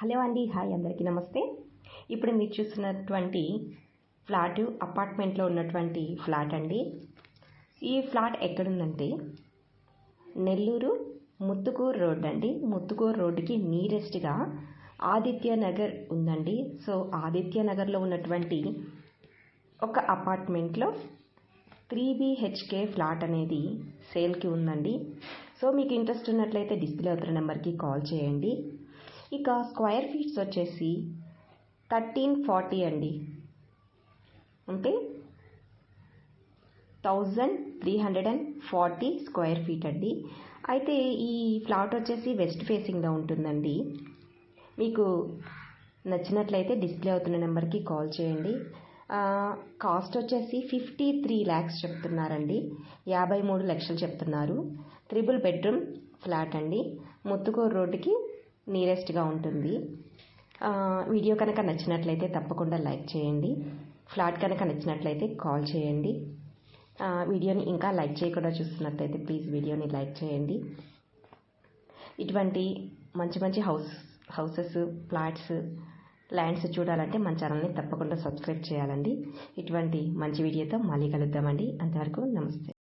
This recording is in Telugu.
హలో అండి హాయ్ అందరికీ నమస్తే. ఇప్పుడు మీరు చూస్తున్నటువంటి ఫ్లాట్ అపార్ట్మెంట్లో ఉన్నటువంటి ఫ్లాట్ అండి. ఈ ఫ్లాట్ ఎక్కడుందంటే నెల్లూరు ముత్తుకూరు రోడ్ అండి. ముత్తుకూరు రోడ్డుకి నియరెస్ట్గా ఆదిత్య నగర్ ఉందండి. సో ఆదిత్య నగర్లో ఉన్నటువంటి ఒక అపార్ట్మెంట్లో త్రీ బిహెచ్కే ఫ్లాట్ అనేది సేల్కి ఉందండి. సో మీకు ఇంట్రెస్ట్ ఉన్నట్లయితే డిస్ప్లే అవుతున్న నెంబర్కి కాల్ చేయండి. ఇక స్క్వేర్ ఫీట్స్ వచ్చేసి థర్టీన్ ఫార్టీ అండి. అంటే thousand three hundred and forty square feet అండి. అయితే ఈ ఫ్లాట్ వచ్చేసి వెస్ట్ ఫేసింగ్లో ఉంటుందండి. మీకు నచ్చినట్లయితే డిస్ప్లే అవుతున్న నెంబర్కి కాల్ చేయండి. కాస్ట్ వచ్చేసి ఫిఫ్టీ త్రీ ల్యాక్స్ చెప్తున్నారండి. యాభై మూడు లక్షలు చెప్తున్నారు. త్రిబుల్ బెడ్రూమ్ ఫ్లాట్ అండి. ముత్తుకూరు రోడ్డుకి నియరెస్ట్గా ఉంటుంది. వీడియో కనుక నచ్చినట్లయితే తప్పకుండా లైక్ చేయండి. ఫ్లాట్ కనుక నచ్చినట్లయితే కాల్ చేయండి. వీడియోని ఇంకా లైక్ చేయకుండా చూస్తున్నట్లయితే ప్లీజ్ వీడియోని లైక్ చేయండి. ఇటువంటి మంచి మంచి హౌస్ హౌసెస్ ఫ్లాట్స్ ల్యాండ్స్ చూడాలంటే మన ఛానల్ని తప్పకుండా సబ్స్క్రైబ్ చేయాలండి. ఇటువంటి మంచి వీడియోతో మళ్ళీ కలుద్దామండి. అంతవరకు నమస్తే.